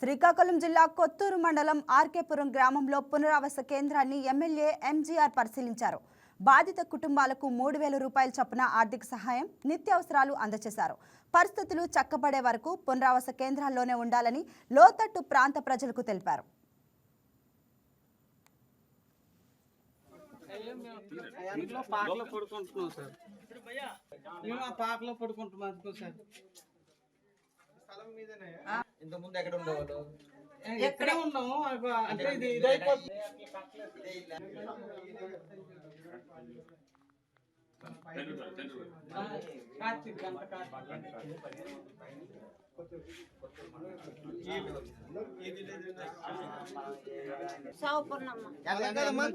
శ్రీకాకుళం జిల్లా కొత్తూరు మండలం ఆర్కేపురం గ్రామంలో పునరావాస కేంద్రాన్ని ఎమ్మెల్యే ఎంజీఆర్ పరిశీలించారు. బాధిత కుటుంబాలకు మూడు వేల రూపాయల చొప్పున ఆర్థిక సహాయం నిత్యావసరాలు అందజేశారు పరిస్థితులు చక్కబడే వరకు పునరావాస కేంద్రాల్లోనే ఉండాలని లోతట్టు ప్రాంత ప్రజలకు తెలిపారు. ఇంట్లో పాకలో పడుకుంటున్నాం సార్. మేము ఆ పాకలో పడుకుంటున్నాం సార్. ఇంత ముందు ఎక్కడ ఉండేవాళ్ళు? ఎక్కడే ఉన్నాము. అంటే ఇది ఇది అయిపోతుంది ఆ, కార్తీక్ గంట కార్తీక్.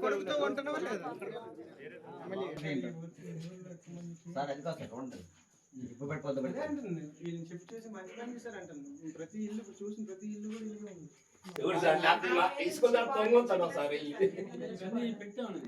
కొడుకుతో ఉంటున్నావా లేదా? సార్ అది కాదు అదే అంటుంది. వీళ్ళని షిఫ్ట్ చేసి మంచి పని చేశారు అంటుంది ప్రతి ఇల్లు ఇప్పుడు చూసిన ప్రతి ఇల్లు కూడా ఇల్లు ఉంది. ఎవరు సార్? లేకపోతే తీసుకుందాం తొంగుతాను సార్ ఇవన్నీ పెట్టాము